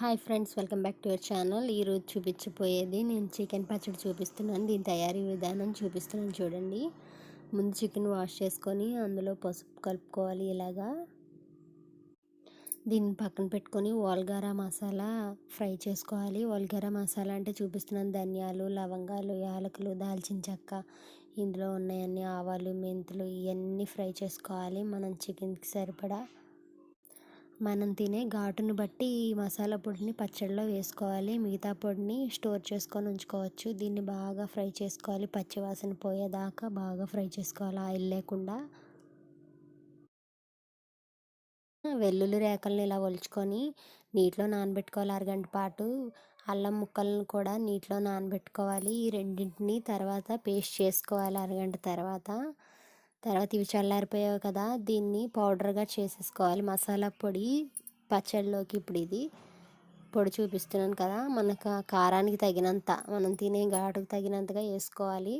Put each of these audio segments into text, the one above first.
Hi friends welcome back to your channel. ఈరోజు చూపించబోయేది నేను చికెన్ పచ్చడి చూపిస్తున్నాను. దీని తయారీ విధానం చూపిస్తున్నాను చూడండి. ముందు చికెన్ వాష్ చేసుకొని అందులో పసుపు కలుపుకోవాలి ఇలాగా. దీన్ని పక్కన పెట్టుకొని ఓల్గారా మసాలా ఫ్రై చేసుకోవాలి. ఓల్గారా మసాలా అంటే చూపిస్తున్నాను. ధనియాలు లవంగాలు యాలకులు దాల్చిన చెక్క ఇందులో ఉన్నాయన్నీ ఆవాలు మెంతులు ఇవన్నీ ఫ్రై చేసుకోవాలి. మనం చికెన్కి సరిపడా మనం తినే ఘాటును బట్టి ఈ మసాలా పొడిని పచ్చడిలో వేసుకోవాలి. మిగతా పొడిని స్టోర్ చేసుకొని ఉంచుకోవచ్చు. దీన్ని బాగా ఫ్రై చేసుకోవాలి. పచ్చివాసన పోయేదాకా బాగా ఫ్రై చేసుకోవాలి. ఆయిల్ లేకుండా. వెల్లుల్లి రేకలను ఇలా ఒలుచుకొని నీటిలో నానబెట్టుకోవాలి. అరగంట పాటు అల్లం ముక్కలను కూడా నీటిలో నానబెట్టుకోవాలి. ఈ రెండింటిని తర్వాత పేస్ట్ చేసుకోవాలి. అరగంట తర్వాత తర్వాత ఇవి చల్లారిపోయావు కదా దీన్ని పౌడర్గా చేసేసుకోవాలి. మసాలా పొడి పచ్చడిలోకి ఇప్పుడు ఇది పొడి చూపిస్తున్నాను కదా మనకు కారానికి తగినంత మనం తినే ఘాటుకు తగినంతగా వేసుకోవాలి.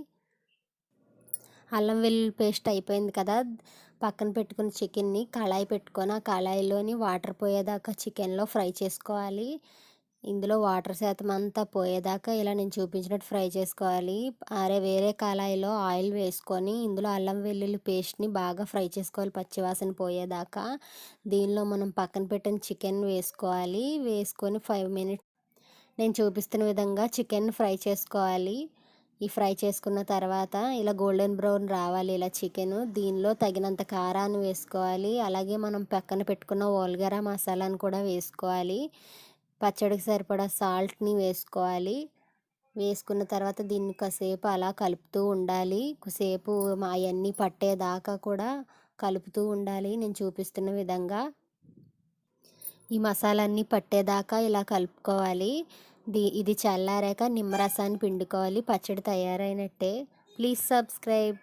అల్లం వెల్లుల్లి పేస్ట్ అయిపోయింది కదా పక్కన పెట్టుకున్న చికెన్ని కళాయి పెట్టుకొని ఆ కళాయిలోని వాటర్ పోయేదాకా చికెన్లో ఫ్రై చేసుకోవాలి. ఇందులో వాటర్ శాతం అంతా పోయేదాకా ఇలా నేను చూపించినట్టు ఫ్రై చేసుకోవాలి. అరే వేరే కళాయిలో ఆయిల్ వేసుకొని ఇందులో అల్లం వెల్లుల్లి పేస్ట్ని బాగా ఫ్రై చేసుకోవాలి పచ్చివాసన పోయేదాకా. దీనిలో మనం పక్కన పెట్టిన చికెన్ వేసుకోవాలి. వేసుకొని ఫైవ్ మినిట్స్ నేను చూపిస్తున్న విధంగా చికెన్ ఫ్రై చేసుకోవాలి. ఈ ఫ్రై చేసుకున్న తర్వాత ఇలా గోల్డెన్ బ్రౌన్ రావాలి ఇలా చికెన్. దీనిలో తగినంత కారాన్ని వేసుకోవాలి. అలాగే మనం పక్కన పెట్టుకున్న ఓల్గరా మసాలాను కూడా వేసుకోవాలి. పచ్చడికి సరిపడా సాల్ట్ని వేసుకోవాలి. వేసుకున్న తర్వాత దీన్ని కాసేపు అలా కలుపుతూ ఉండాలి. సేపు అవన్నీ పట్టేదాకా కూడా కలుపుతూ ఉండాలి. నేను చూపిస్తున్న విధంగా ఈ మసాలన్నీ పట్టేదాకా ఇలా కలుపుకోవాలి. ది ఇది చల్లారాక నిమ్మరసాన్ని పిండుకోవాలి. పచ్చడి తయారైనట్టే. Please subscribe.